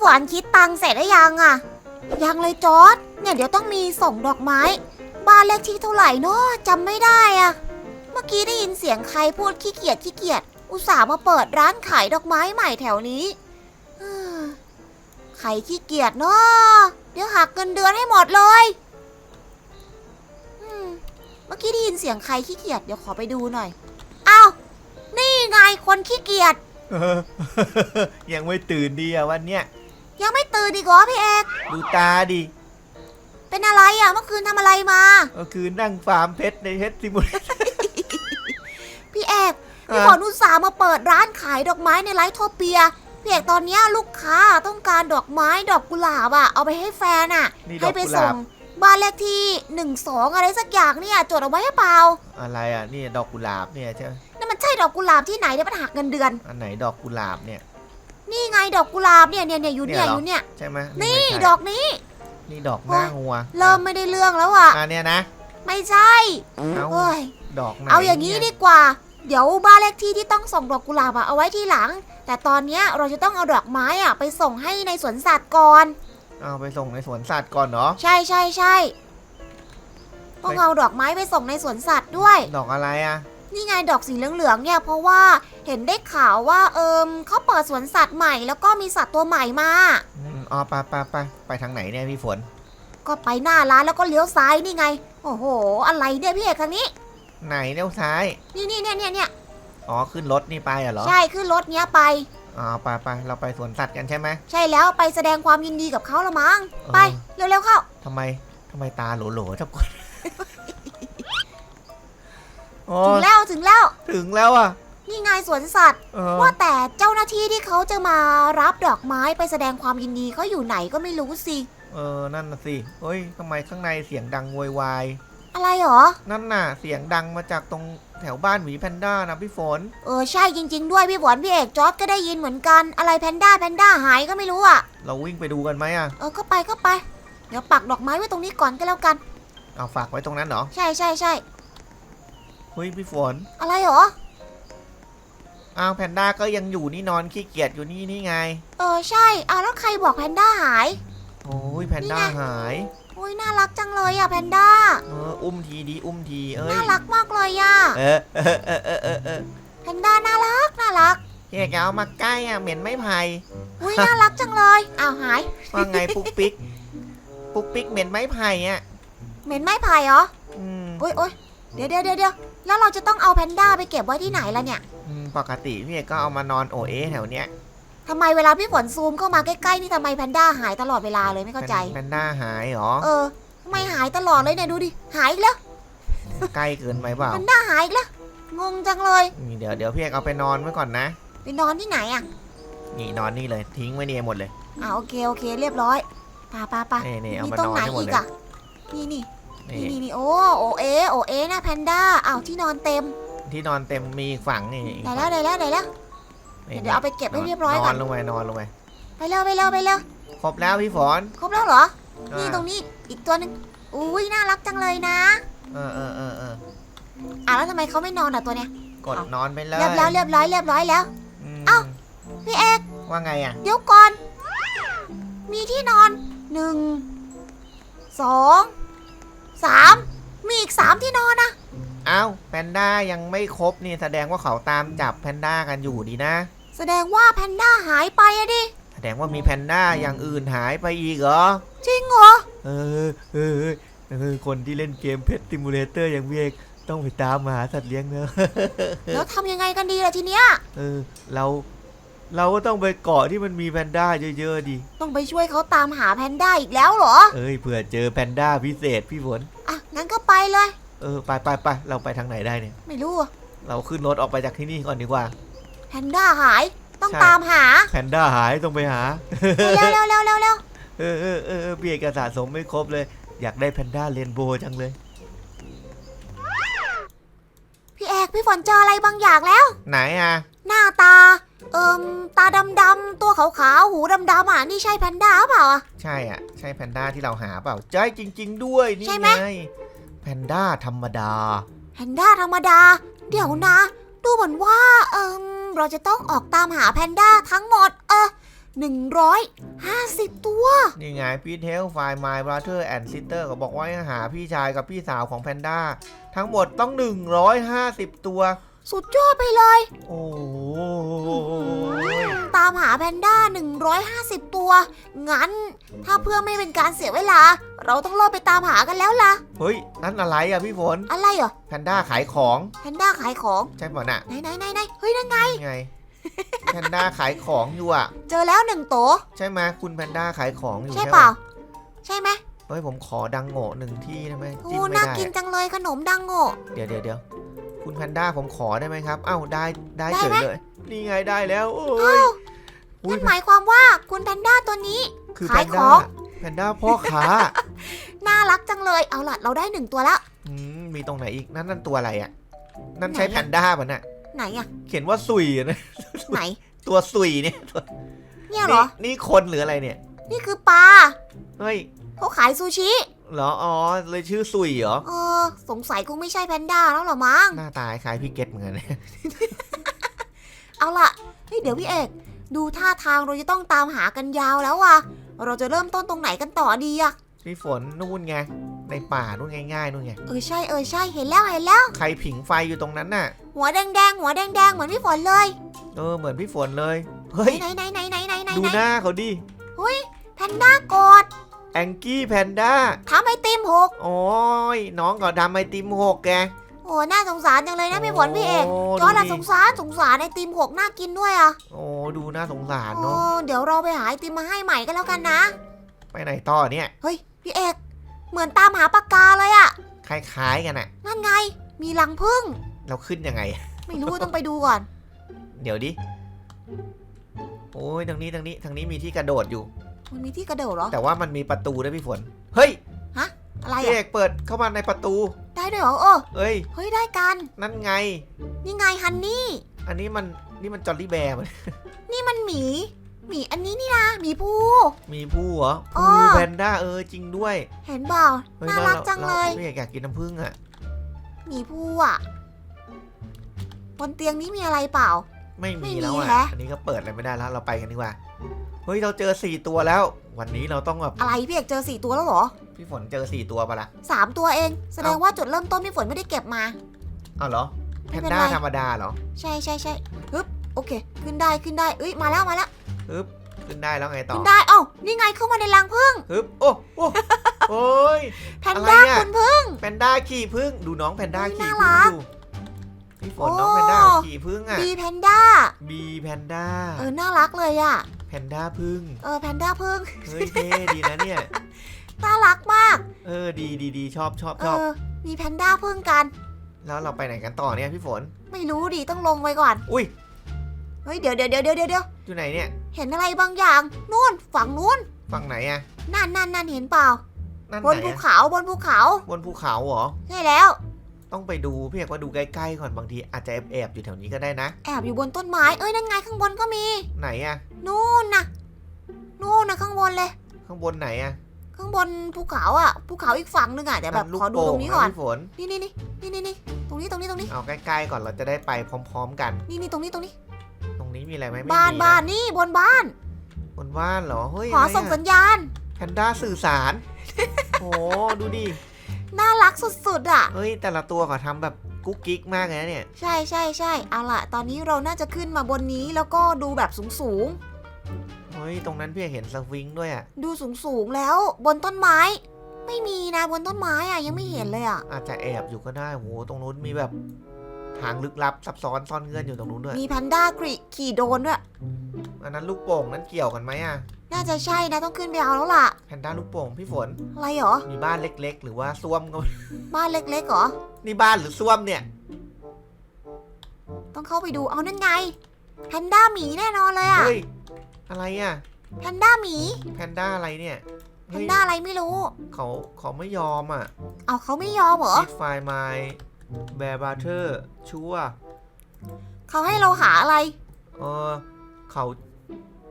ฝนคิดตังเสร็จหรือยังอะยังเลยจอร์ดเนี่ยเดี๋ยวต้องมีส่งดอกไม้ บ้านเลขที่เท่าไหร่เนาะจำไม่ได้อะเมื่อกี้ได้ยินเสียงใครพูดขี้เกียจขี้เกียจอุตส่าห์มาเปิดร้านขายดอกไม้ใหม่แถวนี้ใครขี้เกียจเนาะเดี๋ยวหักเงินเดือนให้หมดเลยเมื่อกี้ได้ยินเสียงใครขี้เกียจเดี๋ยวขอไปดูหน่อยอ้าวนี่ไงคนขี้เกียจยังไม่ตื่นดีอะวันเนี้ย ยังไม่ตื่นอีกเหรอพี่เอกดูตาดิเป็นอะไรอะเมื่อคืนทำอะไรมา ก็คือนั่งฟาร์มเพชรในเพชรซิมูเลเตอร์ พี่เอกพี่ฝนอุตส่าห์มาเปิดร้านขายดอกไม้ในไลท์โทเปียพี่เอกตอนเนี้ยลูกค้าต้องการดอกไม้ดอกกุหลาบอะเอาไปให้แฟนอะนี่ดให้อกไปกุหส่ลางบบ้านเลขที่หนึ่งสองอะไรสักอย่างเนี่ยจดเอาไว้หรือเปล่าอะไรอะนี่ดอกกุหลาบเนี่ยใช่ไหมนั่นมันใช่ดอกกุหลาบที่ไหนเดี๋ยวมันหักเงินเดือน อันไหนดอกกุหลาบเนี่ย นี่ไงดอกกุหลาบเนี่ยเนี่ยเนี่ยอยู่เนี่ยเนี่ยเหรออ ยู่เนี่ย ใช่ไหมนี่ไม่ใช่ดอกนี้ นี่ดอกหน้างัวเริ่มไม่ได้เรื่องแล้วอะอันเนี้ยนะไม่ใช่เอาเอ้ยดอกไหนเอาอย่างนี้นี้ดีกว่า เดี๋ยวบ้านเลขที่ที่ต้องส่งดอกกุหลาบอะเอาไว้ที่หลัง แต่ตอนเนี้ยเราจะต้องเอาดอกไม้อะไปส่งให้ในสวนสัตว์ก่อน เอาไปส่งในสวนสัตว์ก่อนเนาะใช่ใช่ใช่ต้องไปเอาดอกไม้ไปส่งในสวนสัตว์ด้วย ดอกอะไรอะ นี่ไงดอกสีเหลืองๆเนี่ยเพราะว่าเห็นได้ข่าวว่าเอิมเขาเปิดสวนสัตว์ใหม่แล้วก็มีสัตว์ตัวใหม่มา อืมอ๋อไปไปไปไปทางไหนเนี่ยพี่ฝน ก็ไปหน้าร้านแล้วก็เลี้ยวซ้ายนี่ไง โอ้โห อะไรเนี่ยพี่เอกทางนี้ ไหนเลี้ยวซ้าย นี่นี่เนี่ยเนี่ยเนี่ยอ๋อขึ้นรถนี่ไปอะเหรอ ใช่ขึ้นรถเนี้ยไป อ๋อไปไปเราไปสวนสัตว์กันใช่ไหมใช่แล้วไปแสดงความยินดีกับเขาละมั้ง ไปเออเร็วๆเข้า ทำไมทำไมตาโหลๆทุกคน โอ้ถึงแล้วถึงแล้ว ถึงแล้วอะนี่ไงสวนสัตว์ เออว่าแต่เจ้าหน้าที่ที่เขาจะมารับดอกไม้ไปแสดงความยินดีเขาอยู่ไหนก็ไม่รู้สิ เออนั่นน่ะสิเฮ้ยทำไมข้างในเสียงดังโวยวาย อะไรหรอ นั่นน่ะ เสียงดังมาจากตรงแถวบ้านหมีแพนด้านะพี่ฝน เออใช่จริง ๆ ด้วยพี่ฝนพี่เอกจอร์ดก็ได้ยินเหมือนกันอะไรแพนด้าแพนด้าหายก็ไม่รู้อะ เราวิ่งไปดูกันไหมอะ เออก็ไปก็ไป เดี๋ยวปักดอกไม้ไว้ตรงนี้ก่อนก็แล้วกัน เอาฝากไว้ตรงนั้นเหรอ ใช่ใช่ใช่ เฮ้ยพี่ฝน อะไรหรอ อ้าวแพนด้าก็ยังอยู่นี่นอนขี้เกียจอยู่นี่นี่ไง เออใช่เอาแล้วใครบอกแพนด้าหาย โอ้ยแพนด้านี่ไงหายโอ้ยน่ารักจังเลยอะแพนด้า เอออุ้มทีดีอุ้มทีเอ้ยน่ารักมากเลยอะเออเออเออเออเออเออแพนด้าน่ารักน่ารักพี่เอกเอามาใกล้อะเหม็นไม่ไผ่อุ้ยน่ารักจังเลยอ้าวหาย ว่าไงปุ๊กปิ๊ก ปุ๊กปิ๊กเหม็นไม้ไผ่อะ เหม็นไม้ไผ่เหรออืม โอ๊ยโอ๊ยเดี๋ยวเดี๋ยวเดี๋ยวเดี๋ยว แล้วเราจะต้องเอาแพนด้าไปเก็บไว้ที่ไหนล่ะเนี่ยอืมปกติพี่เอกก็เอามานอนโอเอแถวเนี้ยทำไมเวลาพี่ฝนซูมเข้ามาใกล้ๆนี่ทำไมแพนด้าหายตลอดเวลาเลยไม่เข้าใจ แพนด้าหายเหรอเออทำไมหายตลอดเลยเนี่ยดูดิหายอีกแล้วใกล้เกินไปเปล่าแพนด้าหายอีกแล้วงงจังเลยนี่เดี๋ยวเดี๋ยวพี่เอกเอาไปนอนไว้ก่อนนะ ไปนอนที่ไหนอะนี่นอนนี่เลยทิ้งไว้นี่หมดเลย อ่าโอเคโอเคเรียบร้อยไป่าป่าป่านี่นี่เอามีมาตรนงอนไหนให้หมดอีกเลย อะนี่นี่ นี่นี่นี่นี่โอ้โอเอโอเอนะแพนด้าอ้าวที่นอนเต็มที่นอนเต็มมีอีกฝั่งนี่อีกได้แล้วได้แล้วได้แล้ว นี่เดี๋ยวเอาไปเก็บให้เรียบร้อยนก่ออนนลงไปนอนลงไปไปเร็วไปเร็วไปเร็วครบแล้วพี่ฝนครบแล้วเหรอ นี่อ่าตรงนี้อีกตัวหนึ่งอุ้ยน่ารักจังเลยนะเออเออเออเอออะแล้วทำไมเขาไม่นอนอะตัวเนี้ย กดนอนไปเลยเรียบร้อยเรียบร้อยเรียบร้อยแล้ว มเอ้า พี่เอกว่าไงอะ เดี๋ยวก่อน มีที่นอนหนึ่งสอง สามมีอีกสามที่นอนนะเอ้าแพนด้ายังไม่ครบนี่แสดงว่าเขาตามจับแพนด้ากันอยู่ดีนะ แสดงว่าแพนด้าหายไปอะดิ แสดงว่ามีแพนด้าอย่างอื่นหายไปอีกเหรอ จริงเหรอ เออเออเออเออคนที่เล่นเกมเพชรติมูเลเตอร์อย่างพี่เอกต้องไปตามหาสัตว์เลี้ยงเนอะ แล้วทำยังไงกันดีล่ะทีเนี้ย เออ เรา เราก็ต้องไปเกาะที่มันมีแพนด้าเยอะๆดิ ต้องไปช่วยเขาตามหาแพนด้าอีกแล้วเหรอ เอ้ยเผื่อเจอแพนด้าพิเศษพี่ฝน อะ งั้นก็ไปเลย เออไปไปไปเราไปทางไหนได้เนี่ย ไม่รู้อะเราขึ้นรถออกไปจากที่นี่ก่อนดีกว่า แพนด้าหาย ต้องใช่ ตามหาแพนด้าหายต้องไปหา เร็วเร็วเร็วเร็วเร็วเออเออเออเออพี่เอกสะสมไม่ครบเลย อยากได้แพนด้าเรนโบว์จังเลย พี่เอกพี่ฝนเจออะไรบางอย่างแล้ว ไหนอะ หน้าตา เอิมตาดำๆตัวขาวๆหูดำๆอะนี่ใช่แพนด้าเปล่าอะ ใช่อะ ใช่แพนด้าที่เราหาเปล่าใช่จริง ๆ ด้วยนี่ใช่ไหม ไงแพนด้าธรรมดา แพนด้าธรรมดา เดี๋ยวนะ ดูเหมือนว่า เอิมเราจะต้องออกตามหาแพนด้าทั้งหมด เออ150ตัว นี่ไงพีทเฮลไฟมายบราเธอร์แอนด์ซิสเตอร์ก็บอกว่าให้หาพี่ชายกับพี่สาวของแพนด้าทั้งหมดต้อง 150 ตัว สุดยอดไปเลย โอ้โหตามหาแพนด้า 150 ตัว งั้น ถ้าเพื่อไม่เป็นการเสียเวลา เราต้องเริ่มไปตามหากันแล้วล่ะ เฮ้ย นั่นอะไรอะพี่ฝน อะไรเหรอ แพนด้าขายของ แพนด้าขายของ ใช่ป่ะน่ะ ไหนไหนไหนไหนเฮ้ยนั่นไงนี่ไง แพนด้าขายของอยู่อะ เจอแล้วหนึ่งโตใช่ไหมคุณแพนด้าขายของอยู่ใช่ใช่เปล่าปะใช่ไหมเฮ้ยผมขอดังโง่หนึ่งที่ได้ไหมโอ้จิ้มไม่น่าได้กินอะจังเลยขนมดังโง่เดี๋ยวเดี๋ยวเดี๋ยว คุณแพนด้าผมขอได้ไหมครับ เอ้าได้ได้ได้เฉยไหมเลยนี่ไงได้แล้วโอ้อ้ายวอุ้ยนั่นหมายความว่าคุณแพนด้าตัวนี้คือแพขายนขด้าองแพนด้าพ่อค้าน่ารักจังเลยเอาล่ะเราได้หนึ่งตัวแล้วอืมมีตรงไหนอีกนั่นนั่นตัวอะไรอะ นั่นใช้ไหนอะแพนด้าป่ะน่ะไหนอะเขียนว่าสุยอะนะไหน ตัวสุยเนี่ยตัวเนี่ยเหรอ นี่คนหรืออะไรเนี่ย นี่คือปลาเฮ้ยเขาขายซูชิ เหรอ อ๋อ เลยชื่อสุยเหรอ เออ สงสัยคงไม่ใช่แพนด้าแล้วเหรอมั้ง หน้าตาคล้ายพี่เกตเหมือนกัน เอาล่ะเฮ้ยเดี๋ยวพี่เอก ดูท่าทางเราจะต้องตามหากันยาวแล้วอะเราจะเริ่มต้นตรงไหนกันต่อดีอะพี่ฝนนู่นไง ในป่านู่นง่ายๆนู่นไง เออใช่เออใช่เห็นแล้วเห็นแล้ว ใครผิงไฟอยู่ตรงนั้นน่ะ หัวแดงๆหัวแดงๆเหมือนพี่ฝนเลย เออ เหมือนพี่ฝนเลย เฮ้ย ไหนไหนไหนไหนไหนไหนดูไหนหน้าเขาดิแพนด้ากด แองกี้แพนด้าทำไอติมหกโอ้ยน้องก็ดำไอติมหกแก โอ้น่าสงสารจังเลยนะพี่ฝนพี่เอกโจอร์ดดูอะดิ สงสารสงสารไอติมหกน่ากินด้วยอะโอ้ดูน่าสงสารโอ้เนาะเดี๋ยวเราไปหาไอติมมาให้ใหม่กันแล้วกันนะ ไปไหนต่อเนี่ยเฮ้ยพี่เอก เหมือนตามหาปากกาเลยอะคล้ายๆกันน่ะนั่นไง มีรังผึ้งเราขึ้นยังไง ไม่รู้ ต้องไปดูก่อน เดี๋ยวดิโอ้ยทางนี้ทางนี้ทางนี้มีที่กระโดดอยู่ มันมีที่กระโดดเหรอ แต่ว่ามันมีประตูด้วยพี่ฝน เฮ้ยอะไรพี่เออะกเปิดเข้ามาในประตู ได้ด้วยเหรอเออเอ้ย เฮ้ยได้กันนั่นไง นี่ไงฮันนี่ อันนี้มันนี่มันจอลลี่แบร์มัน นี่มันหมี หมีอันนี้นี่นะหมีภู มีผู้เหรออ๋อ ผู้แพนด้าเออจริงด้วยเห็นเปล่าเฮ้ยน่าแวรักจังเลย พี่เอกอยากกินน้ำผึ้งอะ หมีภูอะ บนเตียงนี้มีอะไรเปล่า ไม่ไม่มีมีแล้วอะ แฮะ อันนี้ก็เปิดอะไรไม่ได้แล้ว เราไปกันดีกว่าเฮ้ยเราเจอสี่ตัวแล้ว วันนี้เราต้องแบบอะไรพี่เอกเจอสี่ตัวแล้วเหรอพี่ฝนเจอสี่ตัวปะล่ะสามตัวเอง แสดงเอ้าว่าจุดเริ่มต้นพี่ฝนไม่ได้เก็บมาอ้าวเหรอแพไม่นเป็นด้าไรธรรมดาเหรอ ใช่ใช่ใช่ฮึบโอเค ขึ้นได้ขึ้นได้เอ้ยมาแล้วมาแล้วฮึบขึ้นได้แล้วไงต่อขึ้นได้เอ้านี่ไงเข้ามาในรังผึ้งฮึบโอ้โอ้โอ้ยแพนด้าอะไรอะคุณผึ้งแพนด้าขี่พึ่งดูน้องแพนด้าเฮ้ยขี่น่าพึ่รังกดูพี่ฝนโอ้น้องแพนด้าขี่พึ่งอะบีแพนด้าบีแพนด้าเออน่ารักเลยอะ แพนด้าพึ่งเออแพนด้าผึ้งเฮ้ยเท่ดีนะเนี่ย น่ารักมาก เออดีดีดีชอบชอบเอชอบอ มีแพนด้าผึ้งกัน แล้วเราไปไหนกันต่อเนี่ยพี่ฝน ไม่รู้ดิต้องลงไปก่อน อุ้ยเฮ้ยเดี๋ยวเดี๋ยวเดี๋ยวเดี๋ยวเดี๋ยวอยู่ไหนเนี่ยเห็นอะไรบางอย่างนู่นฝั่งนู้นฝั่งไหนอะนั่นนั่นนั่นเห็นเปล่า นั่นบนไหนภูอะเขาบนภูเขา บนภูเขาเหรอ ใช่แล้ว ต้องไปดูพี่เอกว่าดูใกล้ๆก่อนบางทีอาจจะแอบๆอยู่แถวนี้ก็ได้นะ แอบอยู่บนต้นไม้ เอ้ยนั่นไงข้างบนก็มี ไหนอะนู่นนะนู่นนะข้างบนเลย ข้างบนไหนอะข้างบนภูเขาอะภูเขาอีกฝั่งหนึงอะเดี๋ยวแบบลูกขอดูโป่ตรงนี้ก่อนะพี่ฝนนี่นี่นี่นี่นี่นี่ตรงนี้ตรงนี้ตรงนี้เอาใกล้ๆก่อนเราจะได้ไปพร้อม ๆ กัน นี่นี่ตรงนี้ตรงนี้ ตรงนี้มีอะไรไหมไม่บ้านมีะบ้านนี่บนบ้าน บนบ้านเหรอเฮ้ยขออะไรส่งอะสัญญาณแพนด้าสื่อสารโอ้ดูดิ น่ารักสุดๆอะ เฮ้ย แต่ละตัวเขาทำแบบกุ๊กกิ๊กมากเลยนะเนี่ย ใช่ใช่ใช่เอาล่ะ ตอนนี้เราน่าจะขึ้นมาบนนี้แล้วก็ดูแบบสูงเฮ้ย ตรงนั้นพี่เห็นสวิงด้วยอะ ๆ ดูสูงสูงๆแล้วบนต้นไม้ ไม่มีนะบนต้นไม้อะยังไม่เห็นเลยอะ อาจจะแอบอยู่ก็ได้โหตรงนู้นมีแบบทางลึกลับซับซ้อนซ่อนเงื่อนอยู่ตรงนู้นด้วย มีแพนด้ากรีขี่โดรนด้วย อันนั้นลูกโป่งนั้นเกี่ยวกันไหมอะ น่าจะใช่นะต้องขึ้นไปเอาแล้วล่ะ แพนด้าลูกโป่งพี่ฝน อะไรเหรอ มีบ้านเล็กๆ หรือว่าซ่วมก็ บ้านเล็กๆเหรอ นี่บ้านหรือซ่วมเนี่ย ต้องเข้าไปดูเอานั่นไงแพนด้าหมีแน่นอนเลยอะเฮ้ย อะไรอะ แพนด้าหมีแพนด้าอะไรเนี่ยแพเฮ้นยด้าอะไรไม่รู้ เขาเขาไม่ยอมอะเอาเขาไม่ยอมเหรอ Big f i My Bear Butter ชัวเขาให้เราหาอะไร เออเขา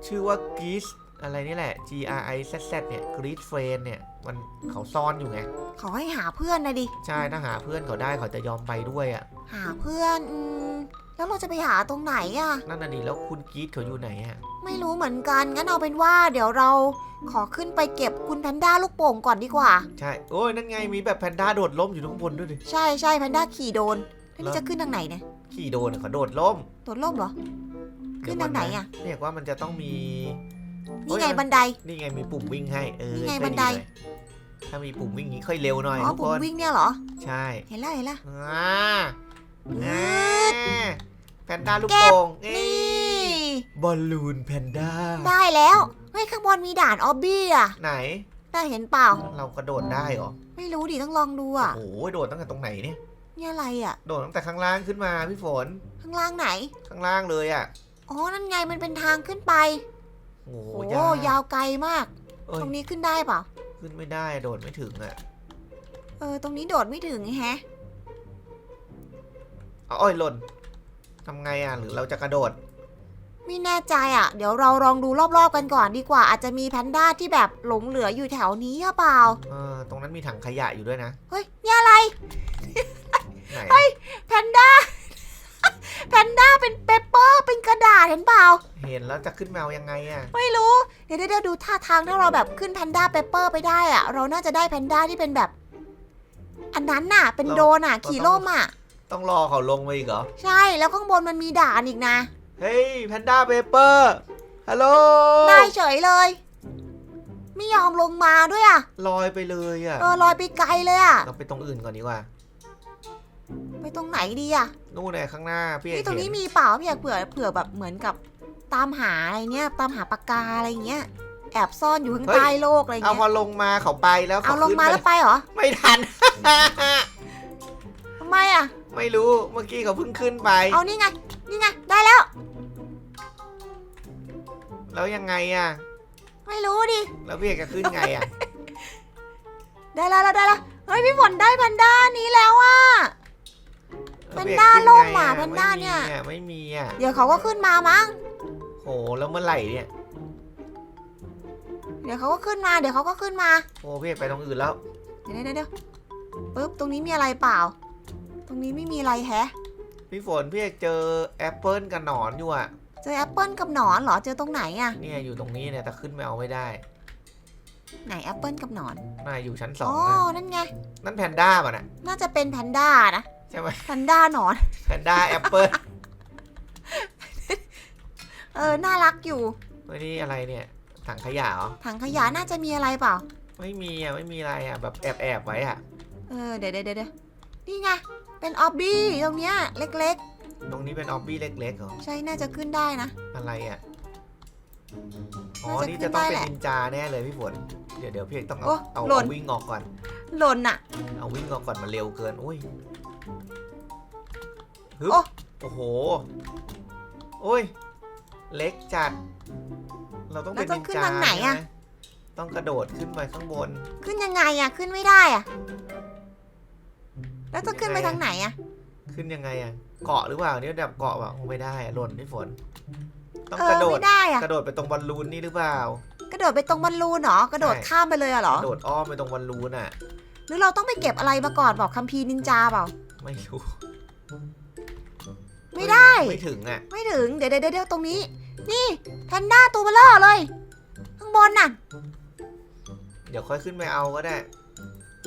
ชื่อว่า g r e e s อะไรนี่แหละ G R I Z Z เนี่ย g r e e s Friend เนี่ย มันเขาซ่อนอยู่ไงเขาให้หาเพื่อนนะดิ ใช่ ถ้าหาเพื่อนเขาได้เขาจะยอมไปด้วยอะ หาเพื่อนอืมแล้วเราจะไปหาตรงไหนอะนั่นน่ะดิแล้วคุณกีดเขาอยู่ไหนอะไม่รู้เหมือนกัน งั้นเอาเป็นว่า เดี๋ยวเราขอขึ้นไปเก็บคุณแพนด้าลูกโป่งก่อนดีกว่า ใช่ โอ้ยนั่นไงมีแบบแพนด้าโดดล่มอยู่ข้างบนด้วยดิ ใช่ใช่แพนด้าขี่โดนแล้วแล้นี่วจะขึ้นทางไหนเนี่ย ขี่โดนอะเขาโดดล่มโดดล่มเหรอ ขึ้นทางไหนอะเรียกว่ามันจะต้องมี นี่ไงเอ้ยบันได นี่ไงมีปุ่มวิ่งให้เออนี่ไงค่อยบันไดหน่อยถ้ามีปุ่มวิ่งนี้ค่อยเร็วหน่อยอ๋อทุกปุ่คมนวิ่งเนี่ยเหรอ ใช่ เห็นแล้วเห็นแล้วอ่าอืดแพนด้าลูกเก็บโป่งนี่เอ้ยบอลลูนแพนด้า ได้แล้ว เฮ้ยข้างบนมีด่านออบบี้อะไหนได้เห็นเปล่า เรากระโดดได้เหรอ ไม่รู้ดิต้องลองดูอะโอ้โหโดดตั้งแต่ตรงไหนเนี่ยนี่อะไรอะโดดตั้งแต่ข้างล่างขึ้นมาพี่ฝน ข้างล่างไหน ข้างล่างเลยอะ อ๋อ นั่นไงมันเป็นทางขึ้นไป โอ้โหโอ้ยากยาวไกลมาก เอ้ยตรงนี้ขึ้นได้เปล่าขึ้นไม่ได้โดดไม่ถึงอะเออ ตรงนี้โดดไม่ถึงแฮะ เอาอ้อยหล่นทำไงอะหรือเราจะกระโดด ไม่แน่ใจอะ เดี๋ยวเราลองดูรอบๆกันก่อนดีกว่า อาจจะมีแพนด้าที่แบบหลงเหลืออยู่แถวนี้หรือเปล่า เออตรงนั้นมีถังขยะอยู่ด้วยนะ เฮ้ยนี่อะไร ไหนแพนด้า แพนด้าเป็นเปเปอร์เป็นกระดาษเห็นเปล่า เห็นแล้วจะขึ้นมาเอายังไงอะ ไม่รู้เดี๋ยวเดี๋ยวดูท่าทางถ้าเราแบบขึ้นแพนด้าเปเปอร์ไปได้อะ เราน่าจะได้แพนด้าที่เป็นแบบ อันนั้นน่ะ เป็นโดรนอะ ขี่ร่มอะ ต้องรอเขาลงมาอีกเหรอ ใช่แล้วข้างบนมันมีด่านอีกนะ เฮ้ยแพนด้าเปเปอร์ฮัลโหลได้เฉยเลย ไม่ยอมลงมาด้วยอะลอยไปเลยอะเออลอยไปไกลเลยอะเราไปตรงอื่นก่อนดีกว่าไป ตรงไหนดีอะนู่นเลยข้างหน้าพี่เอนี่กตรงเห็นี้นมีเปล่าพี่อยากเผื่อเผื่อแบบเหมือนกับตามหาอะไรเนี้ยตามหาปากกาอะไรเงี้ย แอบซ่อนอยู่ข้างใต้โลกอะไรเอาเงี้พอยลงมาเขาไปแล้วเอาเขาลงขึ้นมาไปแล้วไปเหรอไม่ทัน ทำไมอะไม่รู้เมื่อกี้เขาเพิ่งขึ้นไป เอานี่ไง นี่ไง ได้แล้ว แล้วยังไงอะ ไม่รู้ดิ แล้วพี่เอกจะขึ้นไงอะ ได้แล้วได้แล้วเฮ้ยพี่ฝนได้แพนด้านี้แล้วอะ แล้วแพนพี่เอกด้าขึ้ล่มไงอะแพนด้าเนี่ยไม่มีอะไม่มีอะเดี๋ยวเขาก็ขึ้นมามั้ง โหแล้วเมื่อไหร่เนี่ยเดี๋ยวเขาก็ขึ้นมาเดี๋ยวเขาก็ขึ้นมาโอ้พี่เอกไปตรงอื่นแล้วเดี๋ยวเดี๋ยวเดี๋ยวปึ๊บตรงนี้มีอะไรเปล่า ตรงนี้ไม่มีอะไรแฮะ พี่ฝนพี่เอกเจอแอปเปิลกับหนอนอยู่อะเจอแอปเปิลกับหนอนเหรอเจอตรงไหนอะเนี่ยอยู่ตรงนี้เนี่ยแต่ขึ้นไม่เอาไม่ได้ ไหนแอปเปิลกับหนอนน่าอยู่ชั้นสองอ๋อนะนั่นไงนั่นแพนด้าป่ะน่ะน่าจะเป็นแพนด้านะ ใช่ไหมแพนด้าหนอน แพนด้าแอปเปิลเออ น่ารักอยู่เฮ้ยนี่อะไรเนี่ย ถังขยะเหรอ ถังขยะน่าจะมีอะไรเปล่า ไม่มีอะ ไม่มีอะไรอะ แบบแอบแอบๆไว้อะ เออ เดี๋ยวเดี๋ยวเดี๋ยวนี่ไง เป็นออบบี้ตรงเนี้ยเล็กตรงนี้เป็นออบบี้เล็กๆเหรอ ๆ ใช่ น่าจะขึ้นได้นะ อะไรอะ อ๋อ น่าจะนี่ขึ้จะนต้องได้เป็นแหละนินจาแน่เลยพี่ฝน เดี๋ยวเดี๋ยวพี่เอกต้องโอ้เอาเอาหล่น เอาวิ่งออกก่อน หล่นอะเอาวิ่งออกก่อนมันเร็วเกิน อุ้ย ฮึบโอ้โอ้โห โอ้ย เล็กจัด เราต้องเป็นแล้วต้นิองนขึ้นจาทางไหนอะใช่ต้องกระโดดขึ้นไปข้างบน ขึ้นยังไงอะขึ้นไม่ได้อะแล้วต้องขึ้นไปทางไหนอะขึ้นยังไงอะเกาะหรือเปล่าเนี่ยแบบเกาะแบบไม่ได้อะหล่นพี่ฝน ต้องเอกระอโดดไม่ได้อะกระโดดไปตรงบอลลูนนี่หรือเปล่า กระโดดไปตรงบอลลูนเหรอกระโดดใช่ข้ามไปเลยอะเหรอกระโดดอ้อมไปตรงบอลลูนอะหรือเราต้องไปเก็บอะไรมาก่อนบอกคัมภีร์นินจาเปล่า ไม่รู้ไม่ได้ ไม่ถึงอะ ไม่ถึง เดี๋ยวเดี๋ยวเดี๋ยวตรงนี้ นี่แพนด้าตัวเบลเลอร์เลย ข้างบนน่ะ เดี๋ยวค่อยขึ้นไปเอาก็ได้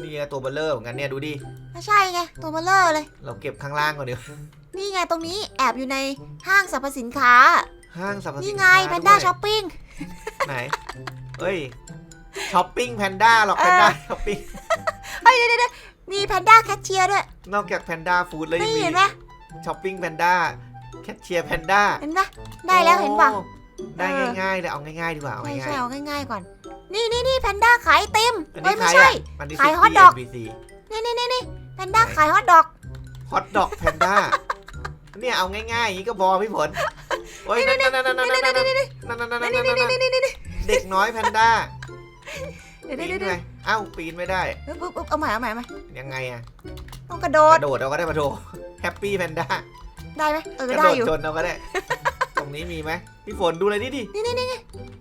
นี่ไงตัวเบลเลอร์เหมือนกันเนี่ยดูดิไม่ใช่ไงตัวเบลเลอร์เลย เราเก็บข้างล่างก่อนเดี๋ยว นี่ไงตรงนี้แอบอยู่ในห้างสรรพสินค้า ห้างสรรพสินี่นไงค้าแพนด้าด้วยช้อปปิ้ง ไหนเอ้ยช้อปปิ้งแพนด้าหรอกเอแพอนด้าช้อปปิ้งเฮ้ยเดี๋ยวเดี๋ยวเดี๋ยว มีแพนด้าแคชเชียร์ด้วย นอกจากแพนด้าฟู้ดแล้วยังนี่มีเห็นไหมช้อปปิ้งแพนด้าแคชเชียร์แพนด้าเห็นไหมได้แล้วเห็นปะได้เออ ง่ายๆเลยเอาง่ายๆดีกว่าเอาใช่ง่ายใช่เอาง่ายๆก่อน นี่นี่นี่แพนด้าขายไอติมๆอันเฮ้นี้ยไม่ขายใช่อะอันนี้ขายซุฮอทกี้ดอก NPC นี่นี่นี่นี่แพนด้าขายฮอทดอก ฮอทดอกแพนด้าเนี่ยเอาง่ายๆอย่างนี้ก็พอพี่ผลโอ้ยนั่นนั่นนั่นนั่นนั่นนั่นนั่นนั่นนั่นนั่นนี่นี่นี่นี่นี่นี่เด็กน้อยแพนด้าเดี๋ยวปีเดี๋ยวนเดี๋ยวไง เอ้าปีนไม่ได้เดี๋ยวปึ๊บปึ๊บเอาใหม่เอาใหม่เอาใหม่ยังไงอะต้องกระโดกด ระโดดเราก็ได้มาโถแฮปปี้แพนด้าได้ไหมเออกระได้โดดอยู่ชนเราก็ได้ ตรงนี้มีไหมพี่ฝนดูเลยนี่ดินี่นี่นี่นี่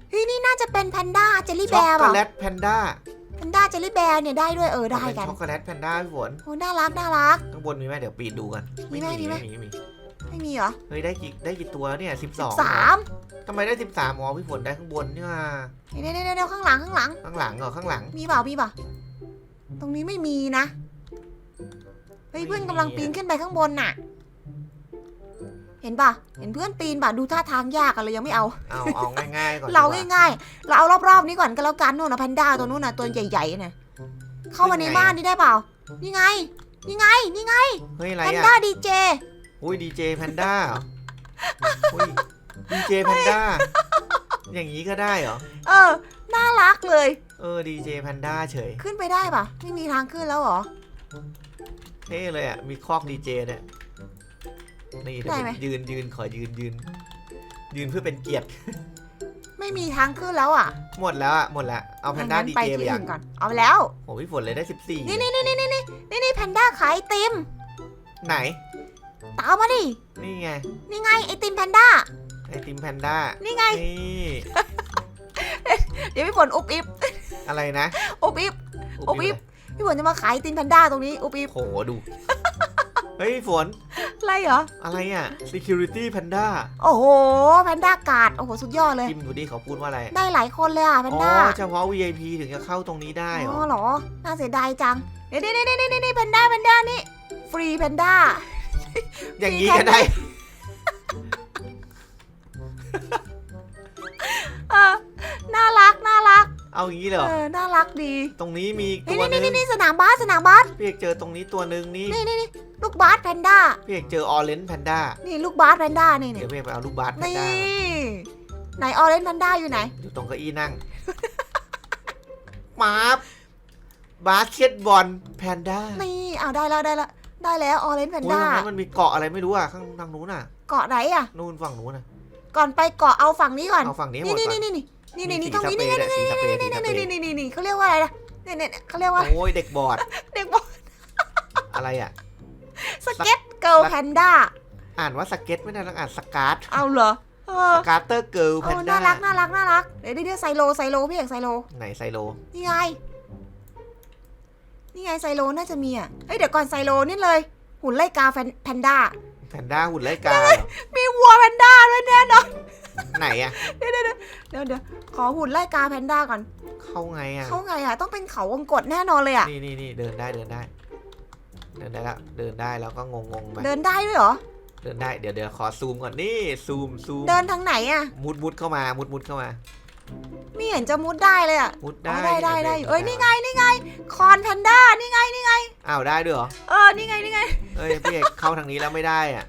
เฮ้ยนี่น่าจะเป็นแพนด้าเจลลี่ช็แบอกร์โกเปล่าแลตแพนด้าแพนด้าเจลลี่แบร์เนี่ยได้ด้วยเออได้เป็นกันช็อกโกแลตแพนด้าพี่ฝนโอ้น่ารักน่ารัก ข้างบนมีไหมเดี๋ยวปีนดูกันมีไหมมีไหม มีมี ไม่มีเหรอเฮ้ยได้กี่ได้กี่ตัวแล้วเนี่ยสิบสองสามทำไมได้สิบสามอ๋อพี่ฝนได้ข้างบนนี่ว่าเดี๋ยวเดี๋ยวเดี๋ยวข้างหลังข้างหลัง ข้างหลังเหรอข้างหลัง มีเปล่ามีเปล่าตรงนี้ไม่มีนะเฮ้ยไม่เพื่อนมีกำลังอะปีนขึ้นไปข้างบนน่ะ เห็นป่ะ เห็นเพื่อนปีนป่ะดูท่าทางยากกันเลยยังไม่เอา เอาเอาง่ายๆก่อนเราดีกว่ง่ายๆ เราเอารอบๆนี้ก่อนก็แล้วกันนู่นนะแพนด้าตัวนู้นน่ะตัวใหญ่ๆน่ะเข้ามาในบ้านนี่ได้เปล่า นี่ไง นี่ไง นี่ไง เฮ้ยอะไรแพนอะด้าดีเจ อุ้ยดีเจแพนด้าอุ้ยดีเจแพนด้าอย่างนี้ก็ได้เหรอ เออ น่ารักเลย เออดีเจแพนด้าเฉย ขึ้นไปได้ปะไม่มีทางขึ้นแล้วหรอ เท่เลยอะ มีคอกดีเจเนี่ยนี่ไยืนยืนขอยืนยืน ยืนเพื่อเป็นเกียรติ ไม่มีทางขึ้นแล้วอะหมดแล้วอะ หมดแล้ว เอาแพนด้าดีเจไปที่อย่างนก่อน เอาไปแล้ว โอ้พี่ฝนเลยได้สิบสี่นี่นี่นี่นี่นี่นี่แพนด้าขายติม ไหน ตามมาดิ นี่ไง นี่ไงไอติมแพนด้า ไอติมแพนด้า นี่ไง นี่เดี๋ยวพี่ฝนอุบอิบอะไรนะ อุบอิบโอ้พี่พี่ฝนจะมาขายไอติมแพนด้าตรงนี้อุบอิบโหดู เฮ้ยพี่ฝน อะไรเหรอ อะไรอะ security panda โอ้โหแพนด้ากาด โอ้โห สุดยอดเลยจิ้มดูดิเขาพูดว่าอะไร ได้หลายคนเลยอะแพนอ๋อด้าเฉพาะ VIP ถึงจะเข้าตรงนี้ได้เหรอ๋ออเหรอ น่าเสียดายจัง เดี๋ยวนี่นี่นี่นี่นี่แพนด้าแพนด้านี่ ฟรีแพนด้า อย่างนี้ก็ได้ เออน่ารักน่ารัก เอาอย่างนี้เลยเหรอ เออ น่ารักดีตรงนี้มีอีกนี่ตัวหนี่นึนี่งนี่สนามบาสสนามบาสพี่เอกเจอตรงนี้ตัวหนึ่งนี่ นี่นี่นี่ลูกบาสแพนด้า พี่เอกเจอ orange panda นี่ลูกบาสแพนด้านี่เดี๋นี่ยวพี่เอกไปเอาลูกบาสนี่ panda ไหนออเรนจ์แพนด้าอยู่ไหน อยู่ตรงเก้าอี้นั่งมาบาสเกตบอลแพนด้า นี่เอาได้แล้วได้แล้ว ได้แล้วออเรนจ์แพนโอ้ยด้าตรงนั้นมันมีเกาะอะไรไม่รู้อะข้างทางนู้นอะ เกาะไหนอะ นู่นฝั่งนู้นอะ ก่อนไปเกาะเอาฝั่งนี้ก่อน เอาฝั่งนี้ให้หนี่มดนี่ก่อนนี่นี่นี่นี่นี่มีตรงนี้สีนี่สเปรย์นี่ด้วยสีสเปรย์สีนี่สเปรนี่ย์นี่นี่นี่เขาเรียกว่าอะไรนะนี่นี่เขาเรียกว่าโอ้ยเด็กบอดเด็กบอกอะไรอะ สเก็ตเกิร์ลแพนด้าอ่านว่าสเก็ตไม่ได้ต้องอ่านสการ์ตเอาเหรอเออสการ์เตอร์เกิร์ลแพโอ้นน่าด้ารักน่ารักน่ารักเดี๋ยวเดี๋ยวไซโลไซโลพี่เอกไซโลไหนไซโลนี่ไง นี่ไงไซโลน่าจะมีอะเอ้ยเดี๋ยวก่อนไซโลนี่เลย หุ่นไล่กาแฟนแพนด้า แพนด้าหุ่นไล่กาเหรอมีวัวแพนด้าด้วยแน่นอนไหนอะเดี๋ยวเดี๋ยวขอหุ่นไล่กาแพนด้าก่อน เข้าไงอะเขาไงอะ ต้องเป็นเขาวงกตแน่นอนเลยอะ นี่นี่นี่เดินได้เดินได้ เดินได้แล้วเดินได้แล้วก็งงงๆไปเดินได้ด้วยเหรอ เดินได้เดี๋ยวเดี๋ยวขอซูมก่อนนี่ซูมซูมเดินทางไหนอะ มุดมุดเข้ามามุดมุดเข้ามา ไม่เห็นจะมุดได้เลยอะมุดอ๋ได้อได้ได้ได้ดี๋วเอ้ยนี่ไงนี่ไงคอนแพนด้านี่ไงนี่ไงอ้าวได้ด้วยเหรอเออนี่ไงนี่ไงเอ้ยพี่เอกเข้าทางนี้แล้วไม่ได้อะ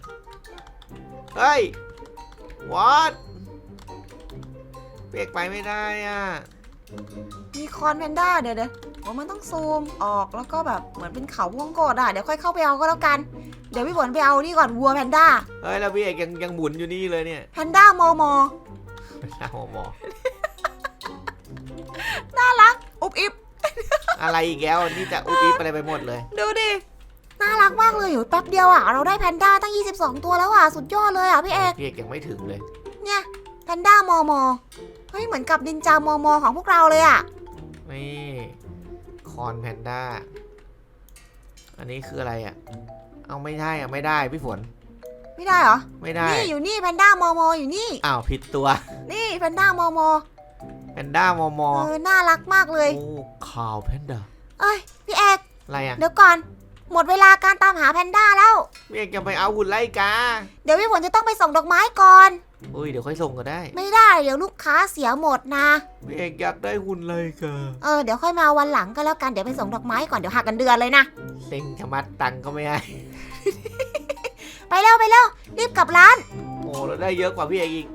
เฮ้ย what พี่เอกไปไม่ได้อะมีคอนแพนด้าเดี๋ยวเดี๋ยวโอ้มันต้องซูมออกแล้วก็แบบเหมือนเป็นเขาวงกตอะเดี๋ยวค่อยเข้าไปเอาก็แล้วกันเดี๋ยวพี่ฝนไปเอานี่ก่อนวัวแพนด้าเฮ้ยแล้วพี่เอกยังยังหมุนอยู่นี่เลยเนี่ยแพนด้ามอมออ้าวหมอ น่ารัก อุบอิบอะไรอีกแล้วนี่จะอุบอิบอะไรไปหมดเลย ดูดิ น่ารักมากเลยอยู่แป๊บเดียวอะ เราได้แพนด้าตั้ง 22 ตัวแล้วอะ สุดยอดเลยอะพี่เอกพี่เอกยังไม่ถึงเลย เนี่ยแพนด้ามอมอเฮ้ยเหมือนกับนินจามอมอของพวกเราเลยอะ นี่คอนแพนด้า อันนี้คืออะไรอะ เอาไม่ได้อะไม่ได้พี่ฝน ไม่ได้เหรอ ไม่ได้ นี่อยู่นี่แพนด้ามอมออยู่นี่ อ้าวผิดตัว นี่แพนด้ามอมอ แพนด้ามอมอเออน่ารักมากเลย โอ้ข่าวแพนด้าเอ้ยพี่เอกอะไรอะเดี๋ยวก่อน หมดเวลาการตามหาแพนด้าแล้ว พี่เอกจะไปเอาหุ่นไล่กาเดี๋ยวพี่ฝนจะต้องไปส่งดอกไม้ก่อน อุ้ยเดี๋ยวค่อยส่งก็ได้ไม่ได้เดี๋ยวลูกค้าเสียหมดนะ พี่เอกอยากได้หุ่นไล่กาเออเดี๋ยวค่อยมาวันหลังก็แล้วกันเดี๋ยวไปส่งดอกไม้ก่อนเดี๋ยวหักกันเดือนเลยนะ เซ็งชะมัดตังค์ก็ไม่ให้ไปเร็วไปเร็วรีบกลับร้าน โอ้เราได้เยอะกว่าพี่เอกอีก